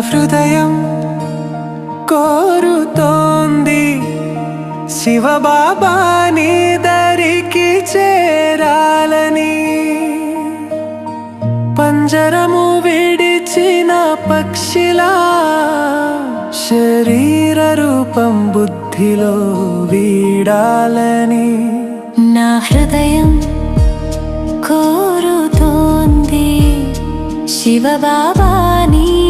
హృదయం కోరుతోంది. శివబాబాని దరికి చేరాలని. పంజరము విడిచిన పక్షిలా శరీర రూపం బుద్ధిలో వీడాలని. నా హృదయం కోరుతోంది. శివబాబాని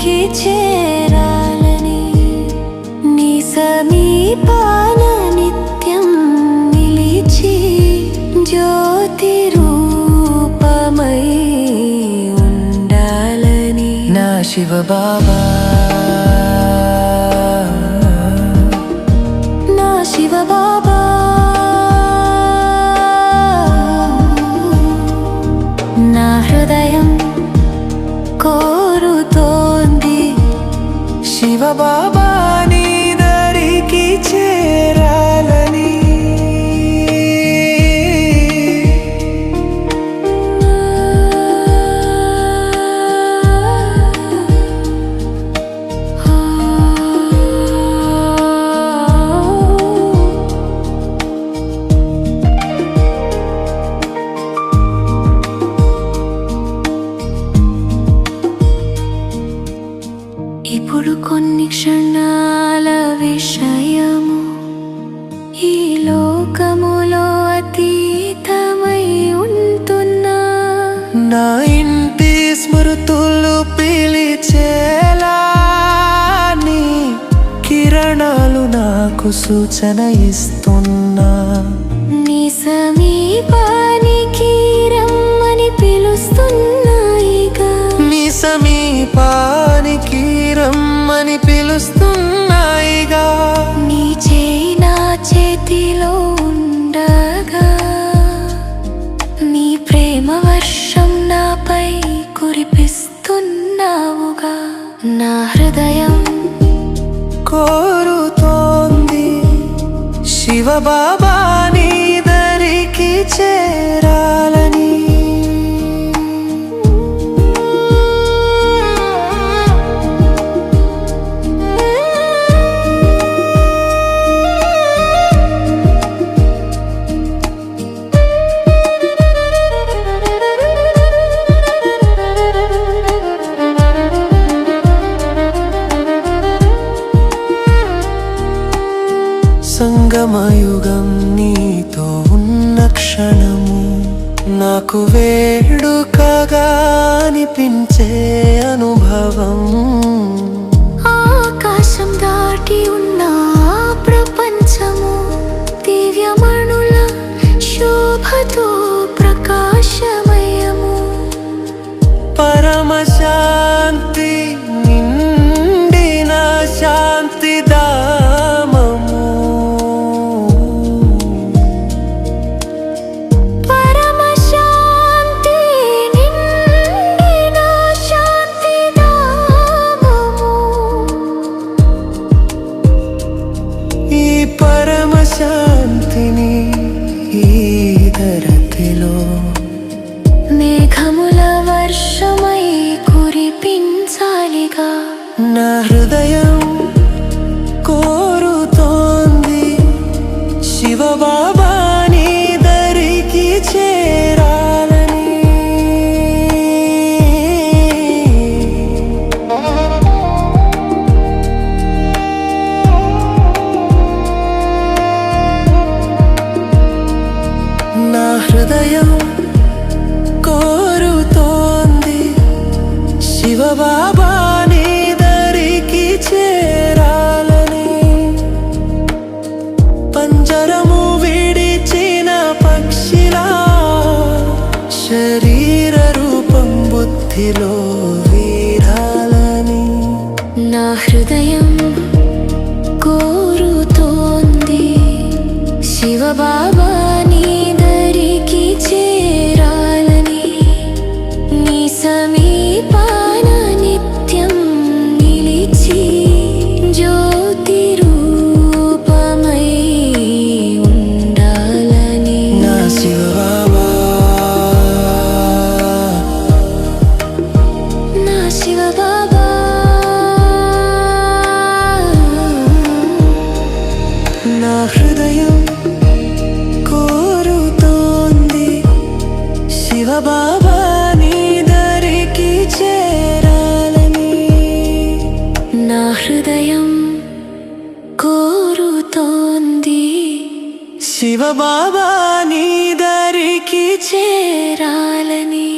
నీ చేరాలని నీ సమీపాన నిత్యం నిలిచి జ్యోతి రూపమై ఉండాలని. నా శివబాబా. నా శివబాబా నీ దరికి చేరాలని లోకములో అతీతమై ఉంటున్నా. నా ఇంటి స్మృతులు పిలిచేలా నీ కిరణాలు నాకు సూచన ఇస్తున్నా. నీ సమీపానికి రమ్మని పిలుస్తున్నాయిగా నీ సమీపానికి రమ్మని పిలుస్తున్నాయిగా నీ చేతిలో ఉండగా నీ ప్రేమ వర్షం నాపై కురిపిస్తున్నావుగా. నా హృదయం కోరుతోంది శివబాబా సంగమయుగం నీతో ఉన్న క్షణము నాకు వేడుకగా అనిపించే అనుభవం వీధిలో వీరాలని నా హృదయం శివ బాబా నీ దరికి చేరాలని